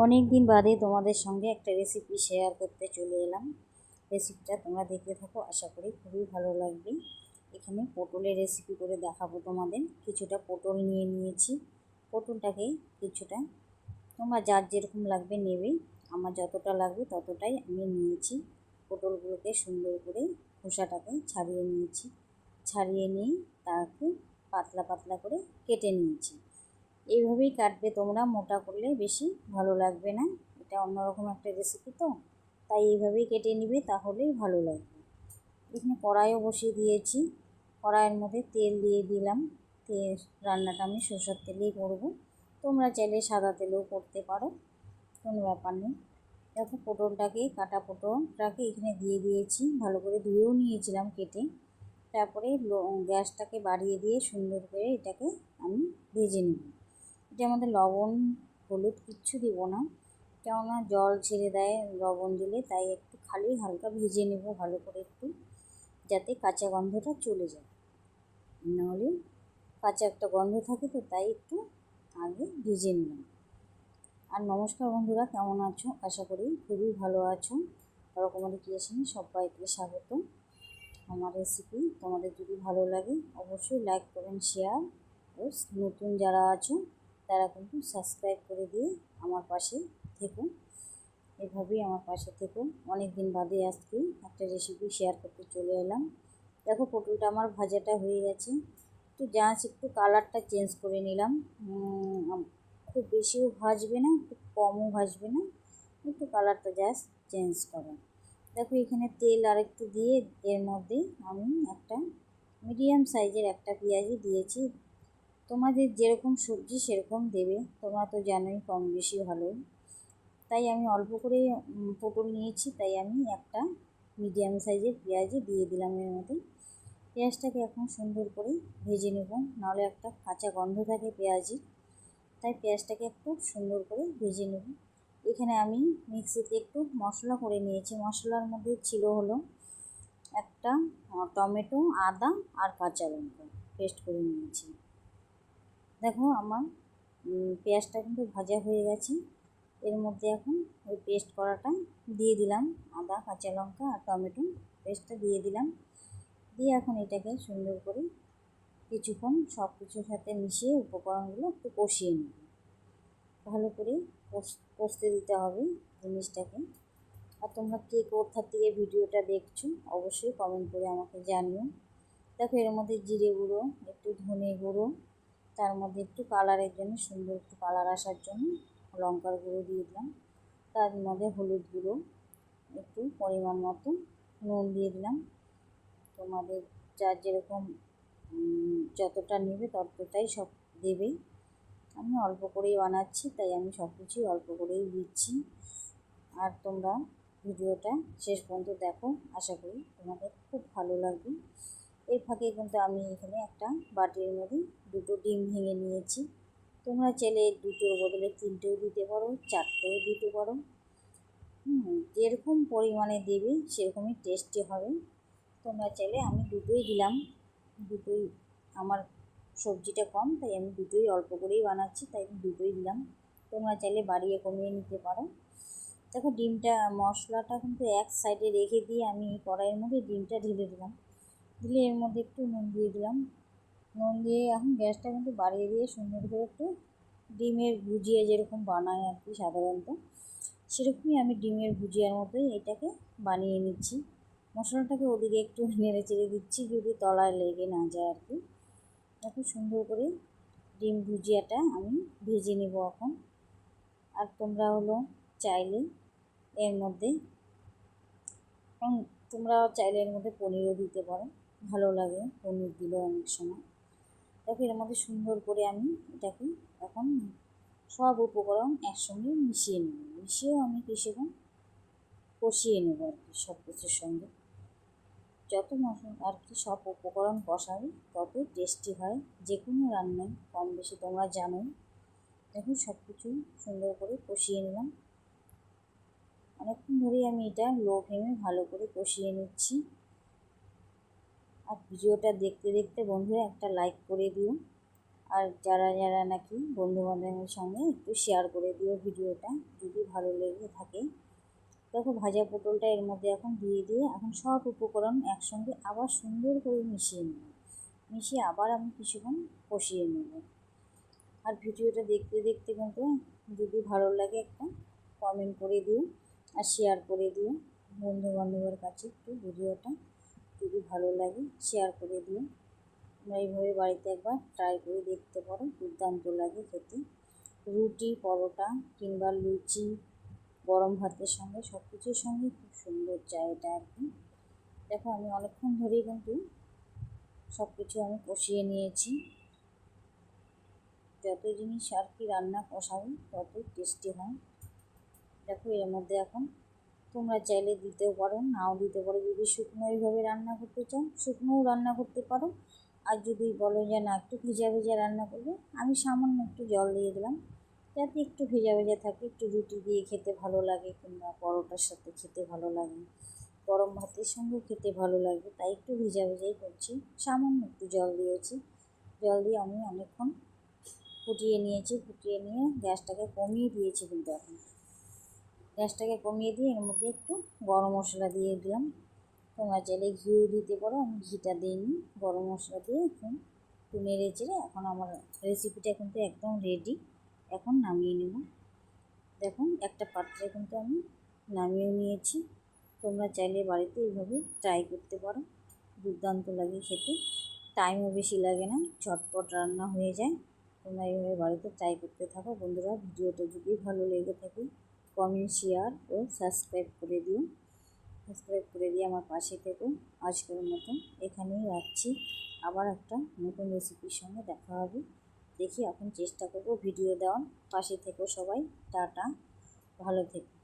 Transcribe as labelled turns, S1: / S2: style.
S1: অনেক দিন বাদে তোমাদের সঙ্গে একটা রেসিপি শেয়ার করতে চলে এলাম। রেসিপিটা তোমরা দেখতে থাকো, আশা করি খুবই ভালো লাগবে। এখানে পটলের রেসিপি করে দেখাবো তোমাদের। কিছুটা পটল নিয়ে নিয়েছি। পটলটাকে কিছুটা তোমরা যার যেরকম লাগবে নেবে। আমার যতটা লাগবে ততটাই আমি নিয়েছি। পটলগুলোকে সুন্দর করে খোসাটাকে ছাড়িয়ে নিয়েছি। ছাড়িয়ে নিয়ে তাকে পাতলা পাতলা করে কেটে নিয়েছি। এইভাবেই কাটবে তোমরা, মোটা করলে বেশি ভালো লাগবে না। এটা অন্যরকম একটা রেসিপি তো, তাই এইভাবেই কেটে নিবে, তাহলেই ভালো লাগবে। এখানে কড়াইও বসিয়ে দিয়েছি। কড়াইয়ের মধ্যে তেল দিয়ে দিলাম। তেল, রান্নাটা আমি সরষের তেলেই করব। তোমরা চাইলে সাদা তেলেও করতে পারো, কোনো ব্যাপার নেই। দেখো পটলটাকে, কাটা পটলটাকে এখানে দিয়ে দিয়েছি। ভালো করে ধুয়েও নিয়েছিলাম কেটে। তারপরে গ্যাসটাকে বাড়িয়ে দিয়ে সুন্দর করে এটাকে আমি ভেজে নেব। এটার মধ্যে লবণ, হলুদ কিচ্ছু দেব না। কেননা জল ছেড়ে দেয় লবণ দিলে, তাই একটু খালি হালকা ভেজে নেব ভালো করে একটু, যাতে কাঁচা গন্ধটা চলে যায়। নাহলে কাঁচা একটা গন্ধ থাকে তো, তাই একটু আগে ভেজে নিলাম। আর নমস্কার বন্ধুরা, কেমন আছো? আশা করি খুবই ভালো আছো। রকমারি ক্রিয়েশনে সবাইকে স্বাগত। আমার রেসিপি তোমাদের যদি ভালো লাগে, অবশ্যই লাইক করেন শেয়ার ও নতুন যারা আছো তারা কিন্তু সাবস্ক্রাইব করে দিয়ে আমার পাশে থেকো এভাবেই আমার পাশে থেকো অনেক দিন বাদে আজকে একটা রেসিপি শেয়ার করতে চলে এলাম। দেখো পটলটা আমার ভাজাটা হয়ে গেছে। একটু জাঁচ একটু কালারটা চেঞ্জ করে নিলাম। খুব বেশিও ভাজবে না, খুব কমও ভাজবে না। একটু কালারটা জাস্ট চেঞ্জ করো। দেখো এখানে তেল আর একটু দিয়ে এর মধ্যে আমি একটা মিডিয়াম সাইজের একটা পেঁয়াজি দিয়েছি। তোমাদের যেরকম সবজি সেরকম দেবে, তোমরা তো জানোই কম বেশি ভালো। তাই আমি অল্প করে পটল নিয়েছি, তাই আমি একটা মিডিয়াম সাইজের পেঁয়াজে দিয়ে দিলাম এর মধ্যে। পেঁয়াজটাকে এখন সুন্দর করে ভেজে নেব, নাহলে একটা কাঁচা গন্ধ থাকে পেঁয়াজি তাই পেঁয়াজটাকে একটু সুন্দর করে ভেজে নেব। এখানে আমি মিক্সিতে একটু মশলা করে নিয়েছি। মশলার মধ্যে ছিল হলো একটা টমেটো, আদা আর কাঁচা লঙ্কা, পেস্ট করে নিয়েছি। দেখো আমার পেঁয়াজটা কিন্তু ভাজা হয়ে গেছে। এর মধ্যে এখন ওই পেস্ট করাটা দিয়ে দিলাম। আদা, কাঁচা লঙ্কা আর টমেটো পেস্টটা দিয়ে দিলাম। দিয়ে এখন এটাকে সুন্দর করে কিছুক্ষণ সব কিছুর সাথে মিশিয়ে উপকরণগুলো একটু কষিয়ে নেব। ভালো করে কষতে দিতে হবে জিনিসটাকে। আর তোমরা কে কোথার থেকে ভিডিওটা দেখছ, অবশ্যই কমেন্ট করে আমাকে জানিও। দেখো এর মধ্যে জিরে গুঁড়ো, একটু ধনে গুঁড়ো তার মধ্যে একটু কালারের জন্য সুন্দর একটু কালার আসার জন্য লঙ্কার গুঁড়ো দিয়ে দিলাম। তার মধ্যে হলুদ গুঁড়ো, একটু পরিমাণ মতো নুন দিয়ে দিলাম। তোমাদের যার যেরকম যতটা নেবে ততটাই সব দেবে। আমি অল্প করেই বানাচ্ছি, তাই আমি সব কিছুই অল্প করেই দিচ্ছি। আর তোমরা ভিডিওটা শেষ পর্যন্ত দেখো। আশা করি তোমাদের খুব ভালো লাগবে। এর ফাঁকে কিন্তু আমি এখানে একটা বাটির মধ্যে দুটো ডিম ভেঙে নিয়েছি। তোমরা চাইলে দুটোর বদলে তিনটেও দিতে পারো, চারটেও দিতে পারো। হুম, যেরকম পরিমাণে দেবে সেরকমই টেস্টি হবে। তোমরা চাইলে আমি দুটোই দিলাম। দুটোই, আমার সবজিটা কম, তাই আমি দুটোই অল্প করেই বানাচ্ছি, তাই আমি দুটোই দিলাম। তোমরা চাইলে বাড়িয়ে কমিয়ে নিতে পারো। দেখো, ডিমটা, মশলাটা কিন্তু এক সাইডে রেখে দিয়ে আমি কড়াইয়ের মধ্যে ডিমটা ঢেলে দিলাম। দিলে এর মধ্যে একটু নুন দিয়ে দিলাম। নুন দিয়ে এখন গ্যাসটা কিন্তু বাড়িয়ে দিয়ে সুন্দর করে একটু ডিমের ভুজিয়া যেরকম বানায় আর কি সাধারণত, সেরকমই আমি ডিমের ভুজিয়ার মতোই এটাকে বানিয়ে নিচ্ছি। মশলাটাকে ওদিকে একটু নেড়ে চেড়ে দিচ্ছি যদি তলায় লেগে না যায় আর কি। দেখো সুন্দর করে ডিম ভুজিয়াটা আমি ভেজে নেব এখন। আর তোমরা হলো চাইলে এর মধ্যে তোমরা চাইলে এর মধ্যে পনিরও দিতে পারো। ভালো লাগে, পনির দিলেও অনেক সময়। দেখো, এর মধ্যে সুন্দর করে আমি এটাকে এখন সব উপকরণ একসঙ্গে মিশিয়ে নেব। মিশিয়েও আমি কিছুক্ষণ কষিয়ে নেব আর কি সব কিছুর সঙ্গে। যত মশলা আর কি সব উপকরণ কষাবে, তত টেস্টি হয়। যে কোনো রান্নায় কম বেশি তোমরা জানোই। দেখুন সব কিছু সুন্দর করে কষিয়ে নিলাম। অনেকক্ষণ ধরেই আমি এটা লো ফ্লেমে ভালো করে কষিয়ে নিচ্ছি। আর ভিডিওটা দেখতে দেখতে বন্ধুরা একটা লাইক করে দিও। আর যারা যারা নাকি বন্ধু বান্ধবের সঙ্গে একটু শেয়ার করে দিও ভিডিওটা, যদি ভালো লেগে থাকে। দেখো ভাজা পটলটা এর মধ্যে এখন দিয়ে দিয়ে এখন সব উপকরণ একসঙ্গে আবার সুন্দর করে মিশিয়ে নেব। মিশিয়ে আবার আমি কিছুক্ষণ কষিয়ে নেব। আর ভিডিওটা দেখতে দেখতে কিন্তু যদি ভালো লাগে একটা কমেন্ট করে দিও আর শেয়ার করে দিও। বন্ধু বান্ধবের কাছে একটু ভিডিওটা যদি ভালো লাগে শেয়ার করে দিও। তোমরা এইভাবে বাড়িতে একবার ট্রাই করে দেখতে পারো, দুর্দান্ত লাগে খেতে। রুটি, পরোটা কিংবা লুচি, গরম ভাতের সঙ্গে সব কিছুর সঙ্গে খুব সুন্দর যায় এটা আর কি। দেখো, আমি অনেকক্ষণ ধরেই কিন্তু সব কিছু আমি কষিয়ে নিয়েছি। যত জিনিস আর কি রান্না কষাবো, ততই টেস্টি হয়। দেখো, এর মধ্যে এখন তোমরা চাইলে দিতেও পারো, নাও দিতে পারো। যদি শুকনো এইভাবে রান্না করতে চাও, শুকনোও রান্না করতে পারো। আর যদি বলো যে না, একটু ভেজা ভেজা রান্না করবে, আমি সামান্য একটু জল দিয়ে দিলাম। যাতে একটু ভেজা ভেজা থাকে, একটু রুটি দিয়ে খেতে ভালো লাগে কিংবা পরোটার সাথে খেতে ভালো লাগে। গরম ভাতের সঙ্গেও খেতে ভালো লাগবে, তাই একটু ভেজা ভেজাই করছি। সামান্য একটু জল দিয়েছি। জল দিয়ে আমি অনেকক্ষণ ফুটিয়ে নিয়েছি, ফুটিয়ে নিয়ে গ্যাসটাকে কমিয়ে দিয়েছি কিন্তু এখন। গ্যাসটাকে কমিয়ে দিয়ে এর মধ্যে একটু গরম মশলা দিয়ে দিলাম। তোমরা চাইলে ঘিও দিতে পারো, আমি ঘিটা দিইনি। গরম মশলা দিয়ে একটু একটু নেড়ে চেড়ে এখন আমার রেসিপিটা কিন্তু একদম রেডি এখন নামিয়ে নেব। দেখুন, একটা পাত্রে কিন্তু আমি নামিয়ে নিয়েছি। তোমরা চাইলে বাড়িতে এইভাবে ট্রাই করতে পারো। দুর্দান্ত লাগে খেতে। টাইমও বেশি লাগে না ঝটপট রান্না হয়ে যায়। তোমরা এইভাবে বাড়িতে ট্রাই করতে থাকো। বন্ধুরা, ভিডিওটা যদি ভালো লেগে থাকে কমেন্ট শেয়ার ও সাবস্ক্রাইব করে দিও। সাবস্ক্রাইব করে দিয়ে আমার পাশে থেকো আজকের মতন। এখানেই রাখছি। আবার একটা নতুন রেসিপির সঙ্গে দেখা হবে। দেখি এখন চেষ্টা করব ভিডিও দেওয়ার। পাশে থেকো সবাই। টাটা। ভালো থেকো।